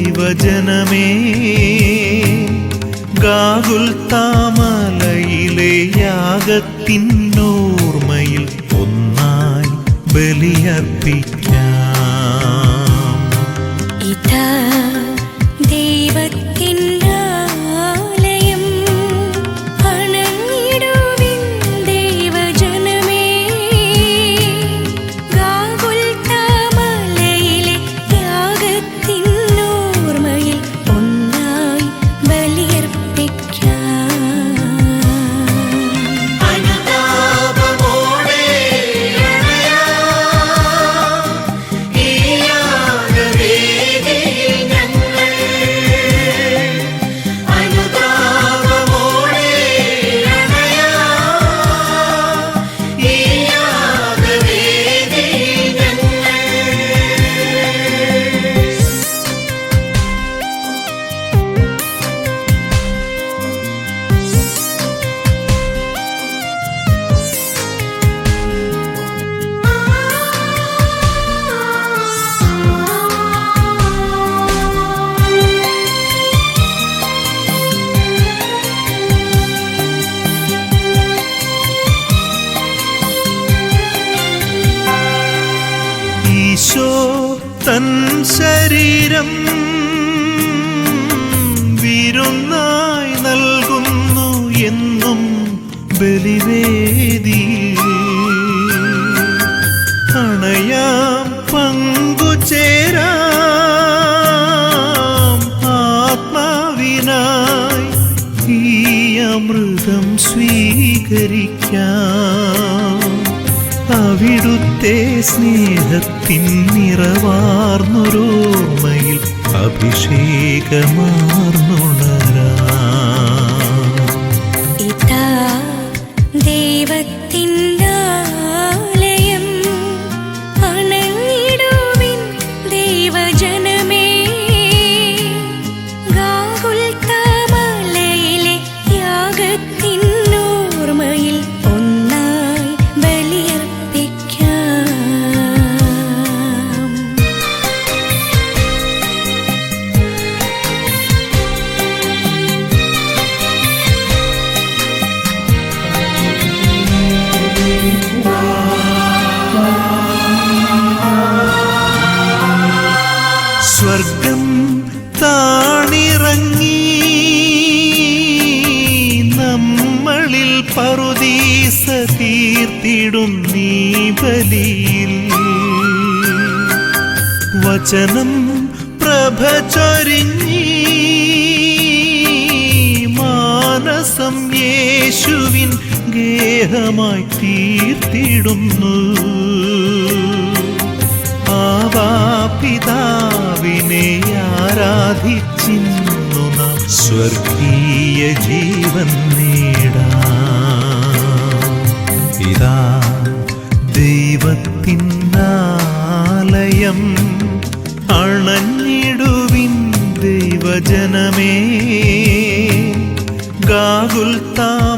ദൈവജനമേ ഗാകുൽ താമലയിലെ യാഗത്തിനോർമ്മയിൽ ഒന്നായി ബലിയർപ്പിക്കാം. ഈശോ തൻ ശരീരം വിരുന്നായി നൽകുന്നു എന്നും ബലിവേദി. അണയാം പങ്കുചേരാം ആത്മാവിനായി ഈ അമൃതം സ്വീകരിക്കാം. അവിടുത്തെ സ്നേഹത്തിൻ നിറവാർന്നൊരോർമ്മയിൽ അഭിഷേകമാർന്നുണരാം താണിറങ്ങി നമ്മളിൽ പറുദീസ തീർത്തിടും നീ ബലിയിൽ. വചനം പ്രഭ ചൊരിഞ്ഞി മാനസം യേശുവിൻ ഗേഹമായി തീർത്തിടുന്നു. ആവാപിതാവിനെ ആരാധിച്ചിന്നു നാം സ്വർഗീയ ജീവൻ നേടാം. ഇതാ ദൈവത്തിന്നാലയം അണഞ്ഞിടുവിൻ ദൈവജനമേ ഗാകുൽ താമലയിലെ യാഗത്തിൻ